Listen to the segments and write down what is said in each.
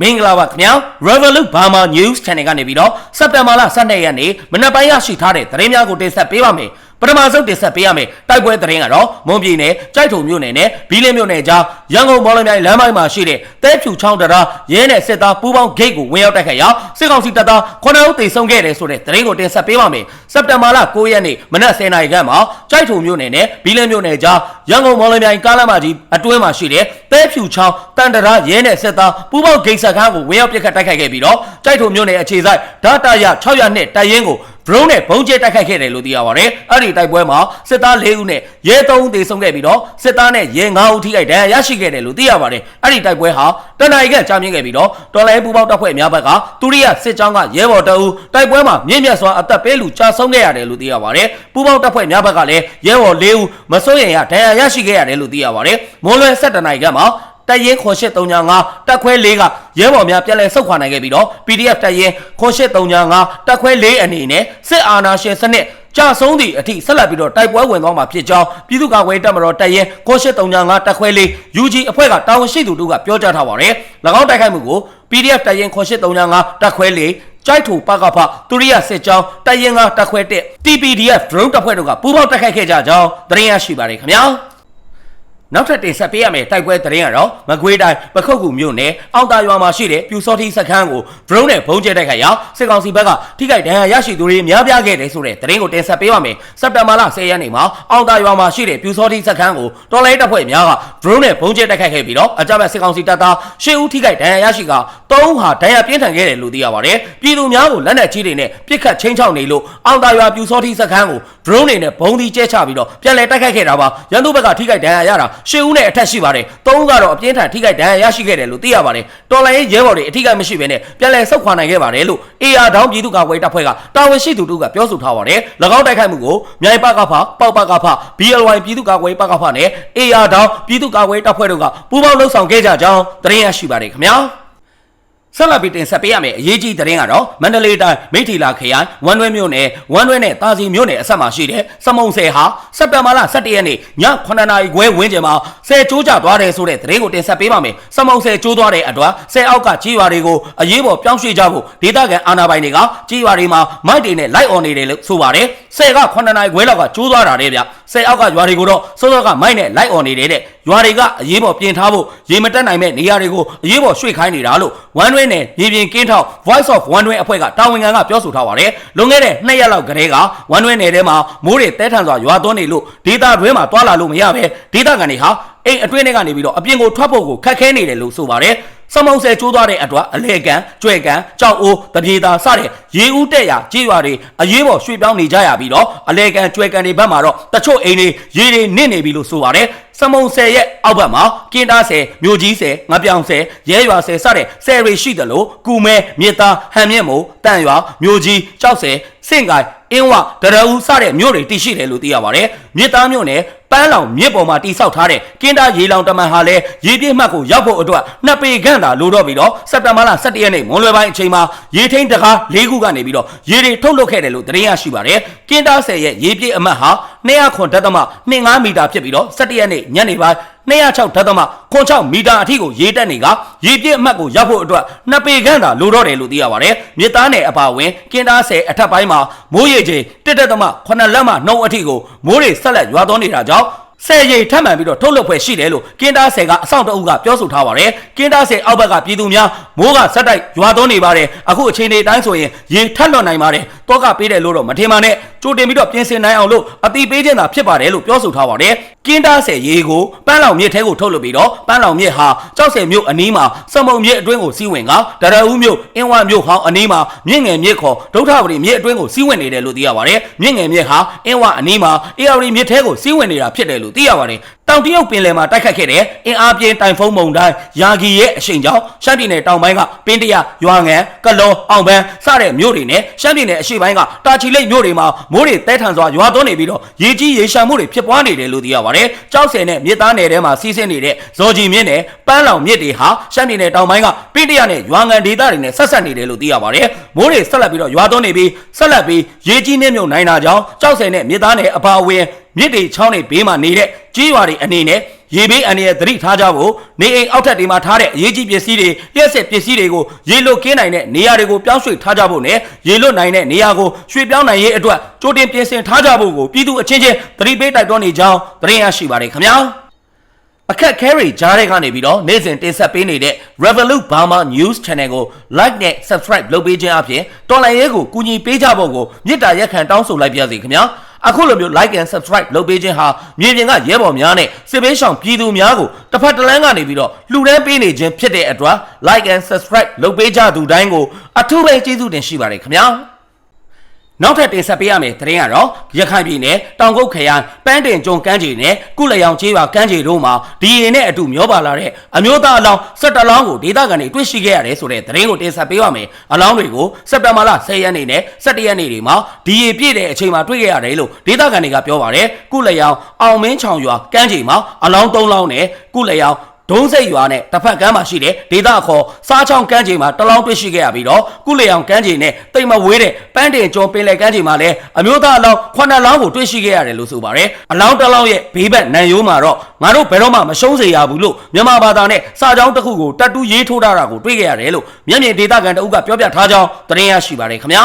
မင်္ဂလာပါခင်ဗျာ Revolut Burma News Channel ကနေပြီးတော့စက်တင်ဘာလ12ရက်နေ့မနက်ပိုင်းရရှိထားတဲ့သတင်းများကိုတင်ဆက်ပေးပါမယ် ပထမဆုံးတင်ဆက်ပေးရမယ်တိုက်ပွဲသတင်းကတော့မွန်ပြည်နယ်ကြိုက်ထုံမြို့နယ်နဲ့ဘီလင်းမြို့နယ်ကြားရန်ကုန်မော်လမြိုင်လမ်းပိုင်းမှာရှိတဲ့တဲဖြူချောင်းတရားရဲနဲ့စစ်သားပူးပေါင်းဂိတ်ကိုဝင်ရောက်တိုက်ခိုက်ရာစစ်ကောင်စီတပ်သား9ဦးသေဆုံးခဲ့တယ်ဆိုတဲ့သတင်းကိုတင်ဆက်ပေးပါမယ်စက်တင်ဘာလ9ရက်နေ့မနက်10:00နာရီခန့်မှာကြိုက်ထုံမြို့နယ်နဲ့ဘီလင်းမြို့နယ်ကြားရန်ကုန်မော်လမြိုင်ကားလမ်းမကြီးအတွင်းမှာရှိတဲ့တဲဖြူချောင်းတန်တရားရဲနဲ့စစ်သားပူးပေါင်းဂိတ်စခန်းကိုဝင်ရောက်ပစ်ခတ်တိုက်ခိုက်ခဲ့ပြီးတော့ကြိုက်ထုံမြို့နယ်အခြေစိုက်ဓာတာရ600နှစ်တိုင်ရင်ကို ဒရုန်းနဲ့ဘုံကျဲတိုက်ခိုက်ခဲ့တယ်လို့သိရပါတယ်။အဲ့ဒီတိုက်ပွဲမှာစစ်သား၄ဦးနဲ့ရဲ၃ဦးသေဆုံးခဲ့ပြီးတော့စစ်သားနဲ့ရဲ၅ဦးထိခိုက်ဒဏ်ရာရရှိခဲ့တယ်လို့သိရပါတယ်။အဲ့ဒီတိုက်ပွဲဟာတနအီကကြာမြင့်ခဲ့ပြီးတော့တော်လိုင်းပူပေါင်းတပ်ဖွဲ့အများဘက်ကတူရိယစစ်ကြောင်းကရဲဘော်တအူတိုက်ပွဲမှာမြင့်မြတ်စွာအသက်ပေးလူကြာဆုံးခဲ့ရတယ်လို့သိရပါတယ်။ပူပေါင်းတပ်ဖွဲ့အများဘက်ကလည်းရဲဘော်၄ဦးမစိုးရိမ်ရဒဏ်ရာရရှိခဲ့ရတယ်လို့သိရပါတယ်။မွန်လွယ်7တနအီကမှာ တရင်ခွန်8335တက်ခွဲ၄ကရဲဘော်များပြန်လည်ဆုတ်ခွာနိုင်ခဲ့ပြီးတော့ PDF တရင်ခွန်8335တက်ခွဲ၄အနေနဲ့စစ်အာဏာရှင်စနစ်ကြာဆုံးသည့်အထိဆက်လက်ပြီးတော့တိုက်ပွဲဝင်သွားမှာဖြစ်ကြောင်းပြည်သူ့ကာကွယ်တပ်မတော်တရင်ခွန်8335တက်ခွဲ၄ UG အဖွဲ့ကတာဝန်ရှိသူတို့ကပြောကြားထားပါတယ်။၎င်းတိုက်ခိုက်မှုကို PDF တရင်ခွန်8335တက်ခွဲ၄ကြိုက်ထူပကဖတူရိယစစ်ကြောင်းတရင်ကတက်ခွဲတက် TPDF drone တပ်ဖွဲ့တို့ကပူးပေါင်းတိုက်ခိုက်ခဲ့ကြကြောင်းသတင်းရရှိပါတယ်ခင်ဗျာ။ နောက်ထပ်တင်ဆက်ပေးရမယ့်တိုက်ပွဲသတင်းကတော့မကွေးတိုင်းပခုတ်ကူမြို့နယ်အောက်တာရွာမှာရှိတဲ့ပြူစောတိစခန်းကို drone နဲ့ဘုံကျဲတိုက်ခိုက်ရာစစ်ကောင်စီဘက်ကထိခိုက်ဒဏ်ရာရရှိသူတွေများပြားခဲ့တယ်ဆိုတဲ့သတင်းကိုတင်ဆက်ပေးပါမယ်စက်တင်ဘာလ10ရက်နေ့မှာအောက်တာရွာမှာရှိတဲ့ပြူစောတိစခန်းကိုတော်လိုင်းတပ်ဖွဲ့များက drone နဲ့ဘုံကျဲတိုက်ခိုက်ခဲ့ပြီးတော့အကြမ်းဖက်စစ်ကောင်စီတပ်သားရှစ်ဦးထိခိုက်ဒဏ်ရာရရှိက၃ဦးဟာဒဏ်ရာပြင်းထန်ခဲ့တယ်လို့သိရပါတယ်ပြည်သူများကိုလက်နက်ကြီးတွေနဲ့ပစ်ခတ်ချင်းချောက်နေလို့အောက်တာရွာပြူစောတိစခန်းကို drone တွေနဲ့ဘုံဒီကျဲချပြီးတော့ပြန်လည်တိုက်ခိုက်ခဲ့တာပါရန်သူဘက်ကထိခိုက်ဒဏ်ရာရတာရှစ်ဦးနဲ့အထက်ရှိပါတယ်။သုံးဦးကတော့အပြင်းထန်ထိခိုက်ဒဏ်ရာရရှိခဲ့တယ်လို့သိရပါတယ်။တော်လိုင်းရဲဘော်တွေအထိခိုက်မရှိဘဲနဲ့ပြန်လည်ဆုတ်ခွာနိုင်ခဲ့ပါတယ်လို့ AR ဒေါင်းပြည်သူ့ကာကွယ်တပ်ဖွဲ့ကတာဝန်ရှိသူတို့ကပြောဆိုထားပါတယ်။၎င်းတိုက်ခိုက်မှုကိုမြိုင်ပကဖပေါက်ပကဖ BLY ပြည်သူ့ကာကွယ်ပကဖနဲ့ AR ဒေါင်းပြည်သူ့ကာကွယ်တပ်ဖွဲ့တို့ကပူးပေါင်းလှုပ်ဆောင်ခဲ့ကြကြောင်းသတင်းရရှိပါတယ်ခင်ဗျာ။ ဆက်လက်ပြီးတင်ဆက်ပေးရမယ့်အရေးကြီးသတင်းကတော့မန္တလေးတိုင်းမိထီလာခရိုင်ဝမ်တွဲမြို့နယ်ဝမ်တွဲနဲ့တာစီမြို့နယ်အဆက်မှာရှိတဲ့စမုံဆယ်ဟာစက်တင်ဘာလ17ရက်နေ့ည9နာရီခွဲဝန်းကျင်မှာဆယ်ကျိုးကျသွားတယ်ဆိုတဲ့သတင်းကိုတင်ဆက်ပေးပါမယ်။စမုံဆယ်ကျိုးသွားတဲ့အတွက်ဆယ်အောက်ကကြီးရွာတွေကိုအရေးပေါ်ပြောင်းရွှေ့ကြဖို့ဒေသခံအာဏာပိုင်တွေကကြီးရွာတွေမှာမိုက်တွေနဲ့လိုက်អော်နေတယ်လို့ဆိုပါတယ်။ဆယ်က9နာရီခွဲလောက်ကကျိုးသွားတာတဲ့ဗျ။ဆယ်အောက်ကရွာတွေကိုတော့စောစောကမိုက်နဲ့လိုက်អော်နေတယ်တဲ့။ ရွာတွေကအရေးပေါ်ပြင်ထားဖို့ရေမတက်နိုင်မဲ့နေရာတွေကိုအရေးပေါ်ရွှေ့ခိုင်းနေတာလို့ဝမ်တွဲနဲ့မြေပြင်ကင်းထောက် Voice of ဝမ်တွဲအဖွဲ့ကတာဝန်ခံကပြောဆိုထားပါတယ်။လွန်ခဲ့တဲ့2ရက်လောက်ကတည်းကဝမ်တွဲနယ်ထဲမှာမိုးတွေတဲထန်စွာရွာသွန်းနေလို့ဒေတာတွဲမှာတွာလာလို့မရပဲဒေတာကန်တွေဟာအိမ်အတွင်းထဲကနေပြီးတော့အပြင်ကိုထွက်ဖို့ကိုခက်ခဲနေတယ်လို့ဆိုပါတယ်။စမောင်ဆယ်ကျိုးသွားတဲ့အတွက်အလေကန်ကြွယ်ကန်ကြောက်အိုးတပြေသာစတဲ့ ရေဦးတက်ရာကြေးရွာတွေအရေးပေါ်ရွှေ့ပြောင်းနေကြရပြီးတော့အလေကန်ကြွယ်ကန်တွေဘက်မှာတော့တချို့အိမ်တွေရေတွေနစ်နေပြီလို့ဆိုပါတယ်စမုံဆယ်ရဲ့အောက်ဘက်မှာကင်းသားဆယ်မြို့ကြီးဆယ်ငပြောင်ဆယ်ရဲရွာဆယ်စတဲ့ဆယ်တွေရှိတယ်လို့ကူမဲမြစ်သားဟန်မြင့်မို့တန်ရွာမြို့ကြီးကြောက်ဆယ်စင့်ကိုင်အင်းဝဒရဦးစတဲ့မြို့တွေတည်ရှိတယ်လို့သိရပါတယ်မြစ်သားမြို့နယ်ပန်းလောင်မြစ်ပေါ်မှာတိဆောက်ထားတဲ့ကင်းသားရေလောင်တမန်ဟာလည်းရေပြည့်မှတ်ကိုရောက်ဖို့အတွက်နှစ်ပေခန့်သာလိုတော့ပြီးတော့စက်တဘာလ17ရက်နေ့မွန်လွယ်ပိုင်းအချိန်မှာရေထိန်တကား၄ခုကနေပြီးတော့ရေတွေထုတ်လွှတ်ခဲ့တယ်လို့သတင်းရရှိပါတယ်ကင်းသားဆယ်ရဲ့ရေပြည့်အမှတ်ဟာ209ဓာတ်သမ25မီတာဖြစ်ပြီးတော့17ရက်နေ့ညနေပိုင်း206ဓာတ်သမ96မီတာအထိကိုရေတက်နေကရေပြည့်အမှတ်ကိုရောက်ဖို့အတွက်နှစ်ပေခန့်သာလိုတော့တယ်လို့သိရပါတယ်မြစ်သားနယ်အပါဝင်ကင်းသားဆယ်အထက်ပိုင်းမှာမိုးရေချိန်တစ်တက်သမ9လက်မှနှုံအထိကိုမိုးတွေဆက်လက်ရွာသွန်းနေတာကြောင့် ဆယ်ရိပ်ထပ်မံပြီးတော့ထုတ်လုပ်ဖွယ်ရှိတယ်လို့ကင်းသားဆယ်ကအဆောင်တအုပ်ကပြောဆိုထားပါတယ်ကင်းသားဆယ်အောက်ဘက်ကပြည်သူများမိုးကဆက်တိုက်ရွာသွန်းနေပါတယ်အခုအချိန်ဒီတိုင်းဆိုရင်ရေထက်လွန်နိုင်ပါတယ်တောကပေးတယ်လို့တော့မထင်ပါနဲ့ကြိုတင်ပြီးတော့ပြင်ဆင်နိုင်အောင်လို့အတိပေးခြင်းသာဖြစ်ပါတယ်လို့ပြောဆိုထားပါတယ် ကင်းသားဆယ်ရေကိုပန်းလောင်မြစ်ထဲကိုထုတ်လုပ်ပြီးတော့ပန်းလောင်မြစ်ဟာကြောက်ဆယ်မြို့အနီးမှာစမုံမြစ်အတွင်းကိုစီးဝင်ကဒရဦးမြို့အင်းဝမြို့ဟောင်းအနီးမှာမြင့်ငယ်မြစ်ခေါ်ဒုဋ္ဌပတိမြစ်အတွင်းကိုစီးဝင်နေတယ်လို့သိရပါတယ်မြင့်ငယ်မြစ်ဟာအင်းဝအနီးမှာအေရီမြစ်ထဲကိုစီးဝင်နေတာဖြစ်တယ်လို့သိရပါတယ် တောင်တရုတ်ပင်လယ်မှာတိုက်ခတ်ခဲ့တဲ့အင်အားပြင်းတိုင်ဖုန်းမုန်တိုင်းယာဂီရဲ့အရှိန်ကြောင့်ရှမ်းပြည်နယ်တောင်ပိုင်းကပင်းတရရွာငံကလောအောင်ပန်းစတဲ့မြို့တွေနဲ့ရှမ်းပြည်နယ်အရှေ့ပိုင်းကတာချီလိတ်မြို့တွေမှာမိုးတွေတဲထန်စွာရွာသွန်းနေပြီးတော့ရေကြီးရေရှမ်းမှုတွေဖြစ်ပွားနေတယ်လို့သိရပါတယ်။ကြောက်စင်နဲ့မြစ်သားနယ်ထဲမှာစီးဆင်းနေတဲ့ဇော်ကြီးမြင့်နဲ့ပန်းလောင်မြစ်တွေဟာရှမ်းပြည်နယ်တောင်ပိုင်းကပင်းတရနဲ့ရွာငံဒေသတွေနဲ့ဆက်ဆက်နေတယ်လို့သိရပါတယ်။မိုးတွေဆက်လက်ပြီးတော့ရွာသွန်းနေပြီးဆက်လက်ပြီးရေကြီးနှင်းမြုပ်နိုင်တာကြောင့်ကြောက်စင်နဲ့မြစ်သားနယ်အပါအဝင် မြစ်တွေချောင်းတွေဘေးမှာနေတဲ့ကြီးရွာတွေအနေနဲ့ရေဘေးအန္တရာယ်သတိထားကြဖို့နေအိမ်အောက်ထပ်တွေမှာထားတဲ့အရေးကြီးပစ္စည်းတွေလျှက်စစ်ပစ္စည်းတွေကိုရေလွတ်ကင်းနိုင်တဲ့နေရာတွေကိုပြောင်းရွှေ့ထားကြဖို့နဲ့ရေလွတ်နိုင်တဲ့နေရာကိုရွှေ့ပြောင်းနိုင်ရေးအတွက်ကြိုတင်ပြင်ဆင်ထားကြဖို့ကိုပြည်သူအချင်းချင်းသတိပေးတိုက်တွန်းနေကြောင်းသတင်းရရှိပါတယ်ခင်ဗျာအခက်ခဲတွေကြားတဲ့ကနေပြီးတော့နေ့စဉ်တင်ဆက်ပေးနေတဲ့ Revolut Burma News Channel ကို like နဲ့ subscribe လုပ်ပေးခြင်းအပြင်တော်လိုင်းရဲကိုကူညီပေးကြဖို့ကိုမေတ္တာရက်ခံတောင်းဆိုလိုက်ပါရစေခင်ဗျာ အခုလိုမျိုး like and subscribe လုပ်ပေးခြင်းဟာမြေပြင်ကရဲဘော်များနဲ့စစ်ပေးဆောင်ပြည်သူများကိုတစ်ဖက်တစ်လမ်းကနေပြီးတော့လှူဒန်းပေးနေခြင်းဖြစ်တဲ့အတွက် like and subscribe လုပ်ပေးကြသူတိုင်းကိုအထူးပဲကျေးဇူးတင်ရှိပါတယ်ခင်ဗျာ နောက်ထပ်တင်ဆက်ပေးရမယ့်သတင်းကတော့ရခိုင်ပြည်နယ်တောင်ကုတ်ခရိုင်ပန်းတင်ကျုံကမ်းခြေနဲ့ကုလရောင်ကျေးရွာကမ်းခြေတို့မှာဒီရင်နဲ့အတူမျောပါလာတဲ့အမျိုးသားအလောင်း၁၇လောင်းကိုဒေသခံတွေတွေ့ရှိခဲ့ရတယ်ဆိုတဲ့သတင်းကိုတင်ဆက်ပေးရမယ်အလောင်းတွေကိုစက်တင်ဘာလ10ရက်နေ့နဲ့17ရက်နေ့တွေမှာဒီရင်ပြည့်တဲ့အချိန်မှာတွေ့ခဲ့ရတယ်လို့ဒေသခံတွေကပြောပါတယ်ကုလရောင်အောင်မင်းချောင်ရွာကမ်းခြေမှာအလောင်း၃လောင်းနဲ့ကုလရောင် ဒုံးစိတ်ရွာနဲ့တစ်ဖက်ကမ်းမှာရှိတဲ့ဒေသအခေါ်စားချောင်းကမ်းခြေမှာတလောင်းတွေ့ရှိခဲ့ရပြီးတော့ကုလေအောင်ကမ်းခြေနဲ့တိမ်မဝေးတဲ့ပန်းတင်ကျော်ပင်လယ်ကမ်းခြေမှာလည်းအမျိုးသားအလောင်းခုနှစ်လောင်းကိုတွေ့ရှိခဲ့ရတယ်လို့ဆိုပါတယ်အလောင်းတစ်လောင်းရဲ့ဘေးဘက်နံရိုးမှာတော့ငါတို့ဘယ်တော့မှမရှုံးစေရဘူးလို့မြန်မာဘာသာနဲ့စာကြောင်းတစ်ခုကိုတတ်တူးရေးထိုးထားတာကိုတွေ့ခဲ့ရတယ်လို့မျက်မြင်ဒေသခံတအုပ်ကပြောပြထားကြောင်းသတင်းရရှိပါတယ်ခင်ဗျာ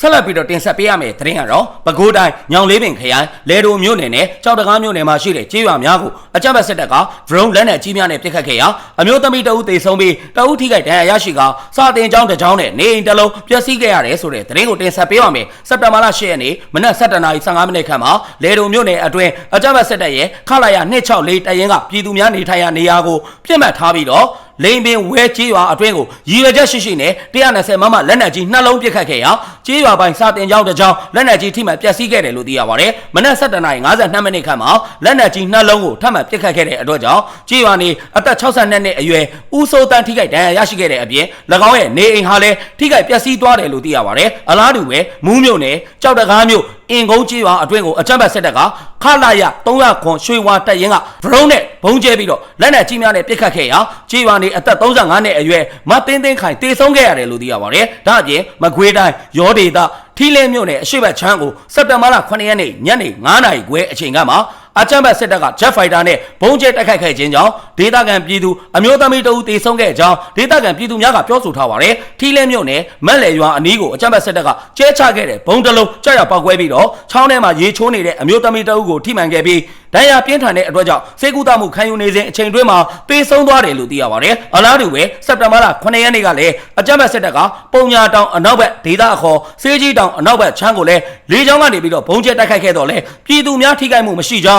ဆက်လက်ပြီးတော့တင်ဆက်ပေးရမယ့်သတင်းကတော့ပဲခူးတိုင်းညောင်လေးပင်ခရိုင်လဲဒိုမြို့နယ်နဲ့ကြောက်တကားမြို့နယ်မှာရှိတဲ့ကျေးရွာများကိုအကြမ်းဖက်စစ်တပ်က drone လက်နက်ကြီးများနဲ့ပစ်ခတ်ခဲ့ရာအမျိုးသမီးတအုပ်သေဆုံးပြီးတအုပ်ထိခိုက်ဒဏ်ရာရရှိကစာတင်ကျောင်းတစ်ကျောင်းနဲ့နေအိမ်တစ်လုံးပျက်စီးခဲ့ရတယ်ဆိုတဲ့သတင်းကိုတင်ဆက်ပေးပါမယ်စက်တင်ဘာလ10ရက်နေ့မနက်7:15မိနစ်ခန့်မှာလဲဒိုမြို့နယ်အတွင်းအကြမ်းဖက်စစ်တပ်ရဲ့ခလာရ264တရင်ကပြည်သူများနေထိုင်ရာနေရာကိုပြစ်မှတ်ထားပြီးတော့လိန်ပင်ဝဲကျေးရွာအတွင်းကိုရည်ရွယ်ချက်ရှိရှိနဲ့120မမလက်နက်ကြီးနှလုံးပစ်ခတ်ခဲ့ရာကျေးရွာပိုင်းစာတင်ကျောင်းတစ်ကျောင်းလက်နက်ကြီးထိမှန်ပျက်စီးခဲ့တယ်လို့သိရပါတယ်။မနက်7:52မိနစ်ခန့်မှာလက်နက်ကြီးနှလုံးကိုထပ်မံပစ်ခတ်ခဲ့တဲ့အတွက်ကြောင့်ကျေးရွာနေအသက်62နှစ်အရွယ်ဦးစိုးတန်းထိခိုက်ဒဏ်ရာရရှိခဲ့တဲ့အပြင်၎င်းရဲ့နေအိမ်ဟာလည်းထိခိုက်ပျက်စီးသွားတယ်လို့သိရပါတယ်။အလားတူပဲမူးမြို့နယ်ကြောက်တကားမြို့အင်ကုန်းကြီးရွာအတွင်းကိုအကြမ်းဖက်စစ်တပ်ကခလာရ300ခွန်ရွှေဝါတပ်ရင်းကဒရုန်းနဲ့ဘုံကျဲပြီးတော့လက်နက်ကြီးများနဲ့ပစ်ခတ်ခဲ့ရာကြီးရွာနေအသက်35နှစ်အရွယ်မသိန်းသိန်းခိုင်တေဆုံးခဲ့ရတယ်လို့သိရပါတယ်။ဒါအပြင်မကွေးတိုင်းရောဒေသထီးလဲမြို့နယ်အရှိတ်ချမ်းကိုစက်တင်ဘာလ9ရက်နေ့ညနေ9နာရီခွဲအချိန်ကမှ အကြမ်းဖက်စစ်တပ်က Jet Fighter နဲ့ဘုံကျဲတိုက်ခိုက်ခဲ့ခြင်းကြောင့်ဒေသခံပြည်သူအမျိုးသမီးတဦးတေဆုံးခဲ့ကြောင်းဒေသခံပြည်သူများကပြောဆိုထားပါတယ်။ထီးလဲမြို့နယ်မက်လေရွာအနီးကိုအကြမ်းဖက်စစ်တပ်ကကျဲချခဲ့တဲ့ဘုံတစ်လုံးကြောက်ရပောက်ကွဲပြီးတော့ချောင်းထဲမှာရေချိုးနေတဲ့အမျိုးသမီးတဦးကိုထိမှန်ခဲ့ပြီးဒဏ်ရာပြင်းထန်တဲ့အတွက်ကြောင့်စေကူတမှုခံယူနေစဉ်အချိန်တွင်းမှာတေဆုံးသွားတယ်လို့သိရပါတယ်။အလားတူပဲစက်တင်ဘာလ9ရက်နေ့ကလည်းအကြမ်းဖက်စစ်တပ်ကပုံညာတောင်အနောက်ဘက်ဒေသအခေါ်စေးကြီးတောင်အနောက်ဘက်ချမ်းကိုလည်းလေကြောင်းကနေပြီးတော့ဘုံကျဲတိုက်ခိုက်ခဲ့တော့လေပြည်သူများထိခိုက်မှုမရှိကြော